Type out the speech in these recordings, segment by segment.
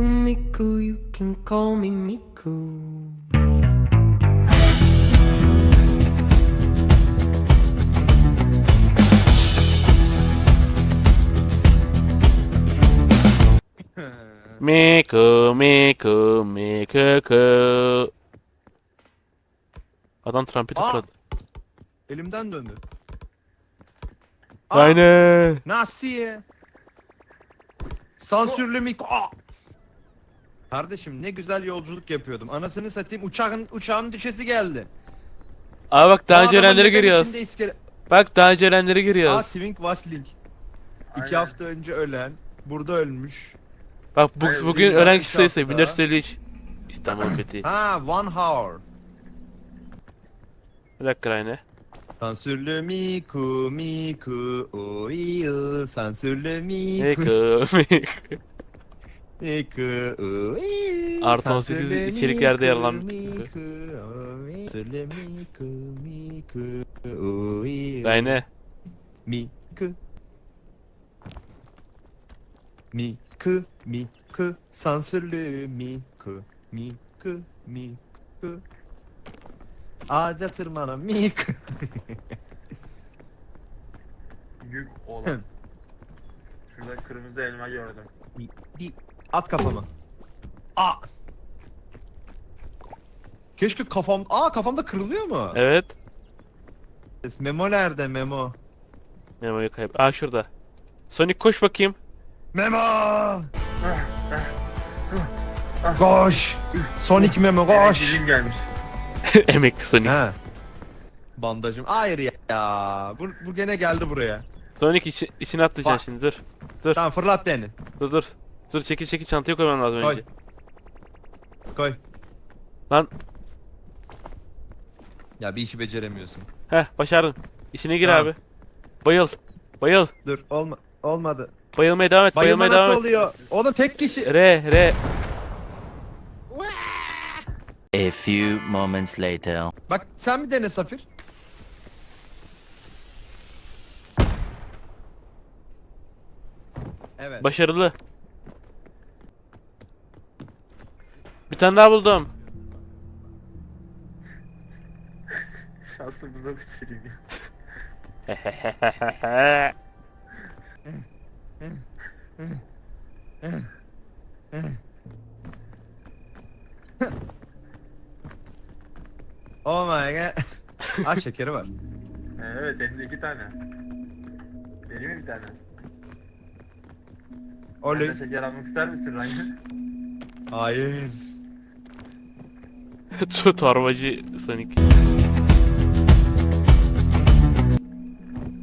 Miku, Miku, you can call me Miku. Miku Miku Miku ku. Adam trompet Aa! üfledi. Elimden döndü. Aa, Aynen. Nasıl ya? Sansürlü mik... Aa! Kardeşim ne güzel yolculuk yapıyordum. Anasını satayım uçağın uçağın düşesi geldi. Aa bak daha önce ölenleri görüyoruz. iskele... Bak daha önce ölenleri Aa görüyoruz. Swing Wasling. İki Aynen. hafta önce ölen. Burada ölmüş. Bak bu, Hayır, bugün ölen kişi sayısı hafta. 1453. İstanbul fethi. Ha one hour. Bir dakika Rayne. Sansürlü miku miku oyu sansürlü miku Miku Miku. Artı 18 sansürlü içeriklerde yer alan- Rayne. miku miku miku sansürlü miku miku miku Ağaca tırmanan miku Yük olan. Şurada kırmızı elma gördüm. Di- At kafama. Aa. Keşke kafam... Aa kafamda kırılıyor mu? Evet. Memo nerede Memo? Memo'yu kayıp. Aa şurada. Sonic koş bakayım. Memo! Koş! Sonic Memo koş! Bizim gelmiş. Emekli Sonic. He. Bandajım. Hayır ya. ya. Bu, bu gene geldi buraya. Sonic içi, içine atlayacaksın şimdi dur. Dur. Tamam fırlat beni. Dur dur. Dur çekil çekil çantaya koyman lazım Koy. önce. Koy. Lan. Ya bir işi beceremiyorsun. Heh başardın. İçine gir Tamam. abi. Bayıl. Bayıl. Dur olma olmadı. Bayılmaya devam et. Bayılma Bayılmaya devam nasıl et. oluyor? Oğlum tek kişi. Re re. A few moments later. Bak sen bir dene Safir. Evet. Başarılı. Bir tane daha buldum. Şansımıza tüküreyim ya. Oh my god. Aç şekeri var. Evet elimde iki tane. Benim mi bir tane? Oley. Sen de şeker almak ister misin Ryan? Hayır. Torbacı Sonic.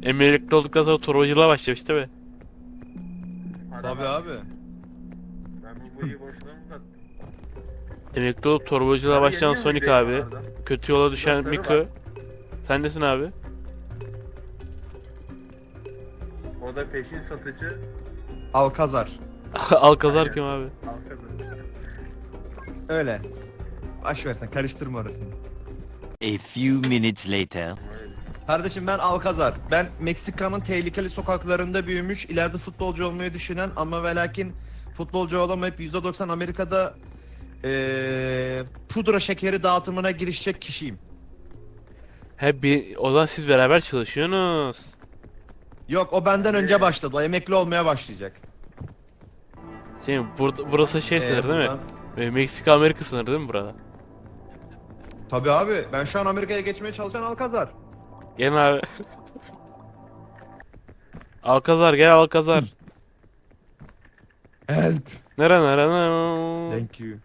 Emekli olduktan sonra torbacılığa başlamış değil mi? Tabii abi. Ben bu boyu boşuna mı uzattım? Emekli olup torbacılığa başlayan Sonic abi. elmalardan? Kötü yola düşen Sarı Miku. var. Sendesin abi. O da peşin satıcı. Alkazar. Alkazar Aynen. kim abi? Arkada. Öyle. Baş versen karıştırma orasını. A few minutes later. Kardeşim ben Alkazar. Ben Meksika'nın tehlikeli sokaklarında büyümüş, ileride futbolcu olmayı düşünen ama ve lakin futbolcu olamayıp %90 Amerika'da eee pudra şekeri dağıtımına girişecek kişiyim. He bir, o zaman siz beraber çalışıyorsunuz. Yok o benden önce başladı. O emekli olmaya başlayacak. Şey burada, burası şey Ee, sınırı değil mi? buradan- Ee, Meksika Amerika sınırı değil mi burada? Tabii abi. Ben şu an Amerika'ya geçmeye çalışan Alkazar. Gel abi. Alkazar gel Alkazar. Help. Nere nere nere. Thank you.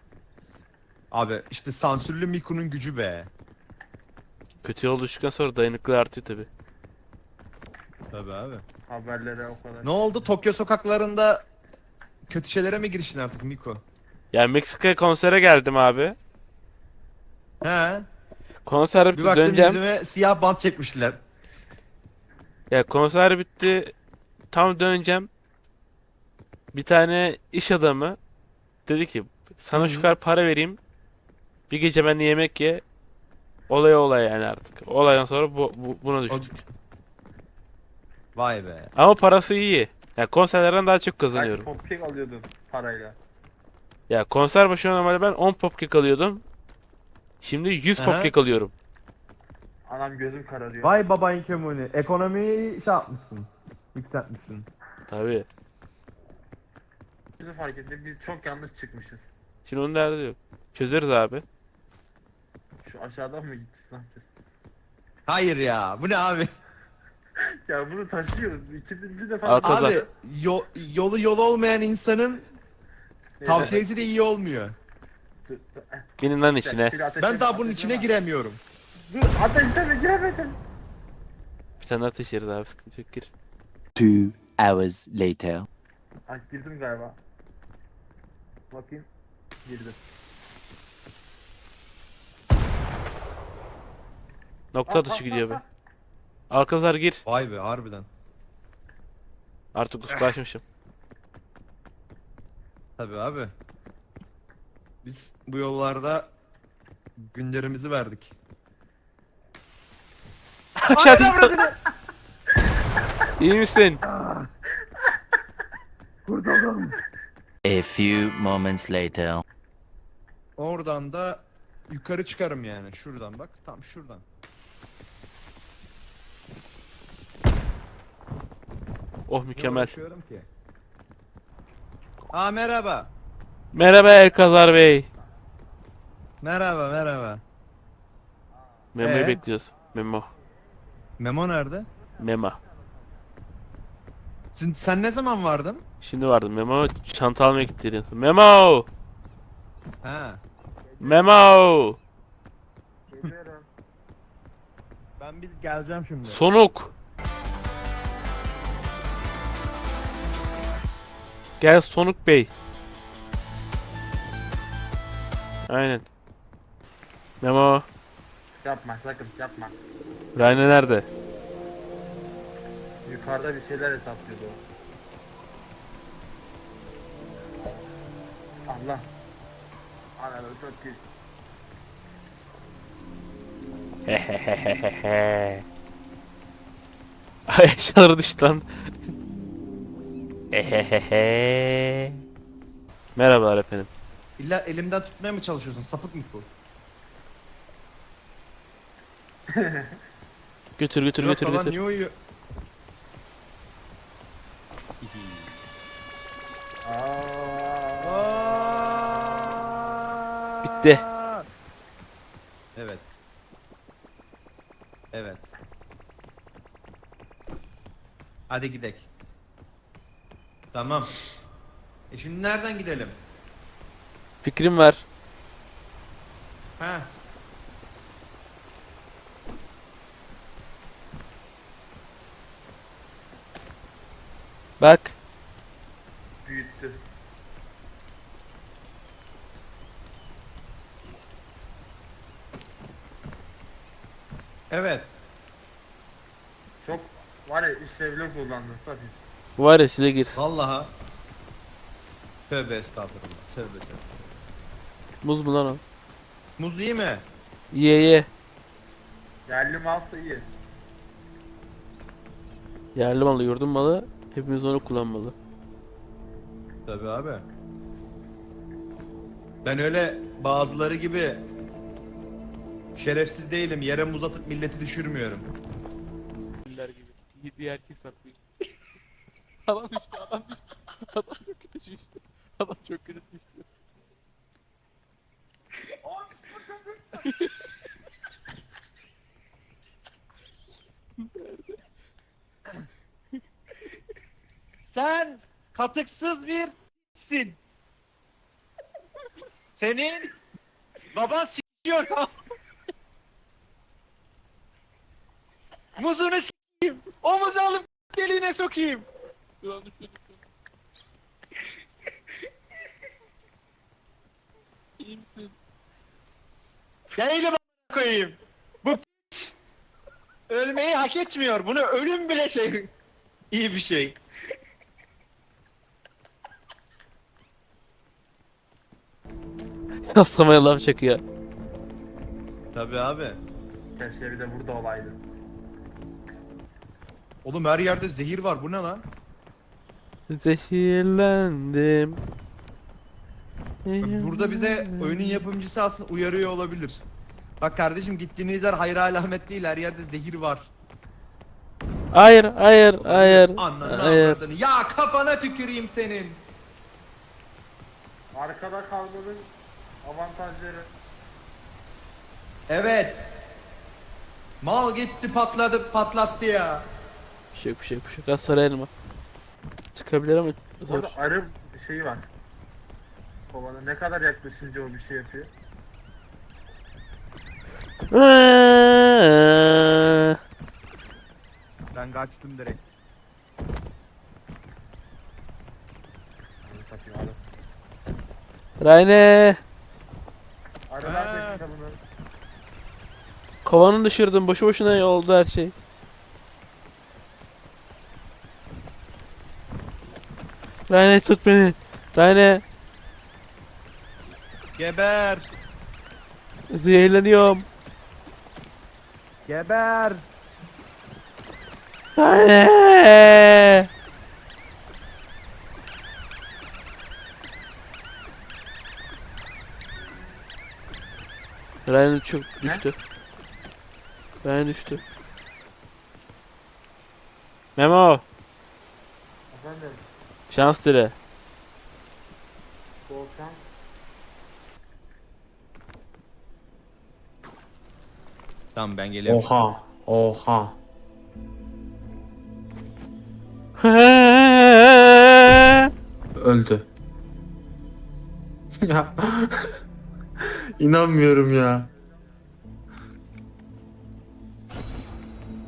Abi işte sansürlü Miku'nun gücü be. Kötü yol düştükten sonra dayanıklı artıyor tabi. Tabii abi. Haberlere o kadar. Ne oldu? Tokyo sokaklarında kötü şeylere mi giriştin artık Miku? Ya Meksika'ya konsere geldim abi. He. Konser Bir bitti baktım döneceğim. yüzüme siyah bant çekmişler. Ya konser bitti. Tam döneceğim. Bir tane iş adamı dedi ki sana şu kadar para vereyim. Bir gece benimle yemek ye. Olay olay yani artık. Olaydan sonra bu, bu- buna düştük. Vay be. Ama parası iyi. Ya konserlerden daha çok Kaç kazanıyorum. popkek alıyordun parayla? Ya konser başı normalde ben 10 popkek alıyordum. Şimdi 100 Aha. alıyorum. Anam gözüm kararıyor. Vay babayın kömürünü. Ekonomiyi şey yapmışsın. Yükseltmişsin. Tabii. Şunu fark ettim biz çok yanlış çıkmışız. Şimdi onun derdi yok. Çözeriz abi. Şu aşağıdan mı gideceğiz ne yapacağız? Hayır ya. Bu ne abi? Ya bunu taşıyoruz. İkinci defa kazan. Abi yo- yolu yol olmayan insanın tavsiyesi de iyi olmuyor. Binin lan içine. Ben daha bunun içine giremiyorum. Dur ateşleme giremedim. Bir tane ateş yeriz abi sıkıntı yok gir. Two hours later. Ay girdim galiba. Bakayım. Girdim. Nokta atışı gidiyor be. Alkazar gir. Vay be harbiden. Artık ustalaşmışım. Tabii abi. Biz bu yollarda günlerimizi verdik. Aşağıda. İyi misin? A few moments later. Oradan da yukarı çıkarım yani. Şuradan bak. Tam şuradan. Oh mükemmel. Uğraşıyorum ki. Aa merhaba. Merhaba Elkazar Bey. Merhaba merhaba. Memo'yu Ee? bekliyoruz. Memo. Memo nerede? Memo. Sen, sen ne zaman vardın? Şimdi vardı Memo çanta almaya gitti. Memo! Ha. Memo! Geliyorum. Ben bir geleceğim şimdi. Sonuk! Gel Sonuk Bey. Aynen. Memo. Yapma sakın yapma. Rayne nerede? Yukarıda bir şeyler hesaplıyordu o. Allah. Ananı çok iyi. Hehehehehe. Ay eşyaları düştü lan. Hehehehe. Merhabalar efendim. İlla elimden tutmaya mı çalışıyorsun? Sapık mı bu? Götür götür Yok götür lan götür. niye uyuyor? Aa. Bitti. Evet. Evet. Hadi gidek. Tamam. E şimdi nereden gidelim? Fikrim var. Ha. Bak. Büyüttü. Evet. Çok var ya işlevli kullandın. Bu var ya size girsin. Vallaha. Tövbe estağfurullah. Tövbe tövbe. Muz mu lan o? Muz iyi mi? Ye ye. Yerli malsa iyi. Yerli malı, yurdun malı. Hepimiz onu kullanmalı. Tabii abi. Ben öyle bazıları gibi şerefsiz değilim. Yere muz atıp milleti düşürmüyorum. gibi. Diğer şey saklıyor. adam düştü, adam düştü. Adam çok kötü düştü. Adam çok kötü düştü. Sen katıksız birsin. Senin baban s**iyor. Muzunu s**eyim. O alıp deliğine sokayım. Ulan. İyi misin? Değil mi koyayım? Bu piç ölmeyi hak etmiyor. Bunu ölüm bile şey iyi bir şey. Yaslamaya laf çakıyor. Tabii abi. Keşke bir de burada olaydı. Oğlum her yerde zehir var. Bu ne lan? Zehirlendim. Bak Burada bize oyunun yapımcısı aslında uyarıyor olabilir. Bak kardeşim gittiğiniz yer hayra alamet değil her yerde zehir var. Hayır, hayır, hayır. Hayır. avradını. Ya kafana tüküreyim senin. Arkada kalmanın avantajları. Evet. Mal gitti patladı patlattı ya. Bir şey yok, bir şey yok, bir şey yok. Az elma. Çıkabilir ama zor. Orada arı şeyi var. Kovana ne kadar yaklaşınca o bir şey yapıyor. Ben kaçtım direkt. Onu satayım arı. Rayne. Ha. Kovanı düşürdüm. Boşu boşuna oldu her şey. Rayne tut beni. Rayne. Geber. Zehirleniyorum. Geber. Rayne. Ryan çok düştü. Ryan düştü. Memo, Efendim. şans dile. Volkan. Tamam ben geliyorum. Oha. Oha. Öldü. ya. İnanmıyorum ya.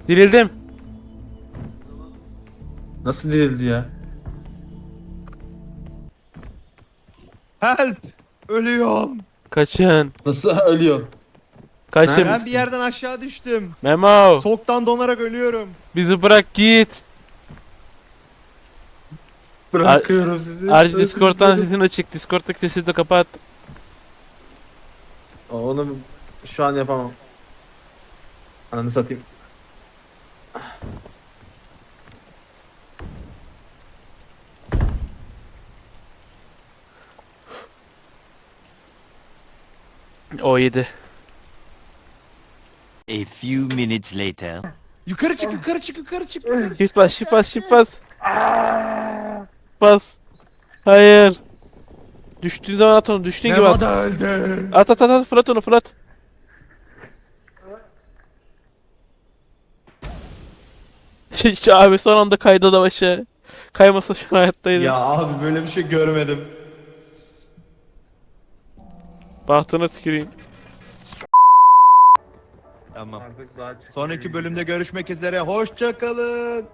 Dirildim. Nasıl dirildi ya? Help. Ölüyorum. Kaçın. Nasıl ölüyor? Kaçın. Ben bir yerden aşağı düştüm. Memo, Soğuktan donarak ölüyorum. bizi bırak git. Bırakıyorum sizi. Arci Özür Discord'dan dilerim. sesin açık. Discord'daki sesi de kapat. Onu şu an yapamam. Ananı satayım. O yedi. A few minutes later. Yukarı çık yukarı çık yukarı çık. yukarı çık. Shift bas, shift bas, shift bas. Bas. Hayır. Düştüğün zaman at onu. Düştüğün gibi at. da öldü. At at at at. Fırlat onu fırlat. Şu abi son anda kaydı da aşağı. Kaymasa şu an hayattaydı. Ya abi böyle bir şey görmedim. Bahtına tüküreyim. Tamam. Artık daha çıkıyor Sonraki bölümde görüşmek üzere. Hoşça kalın.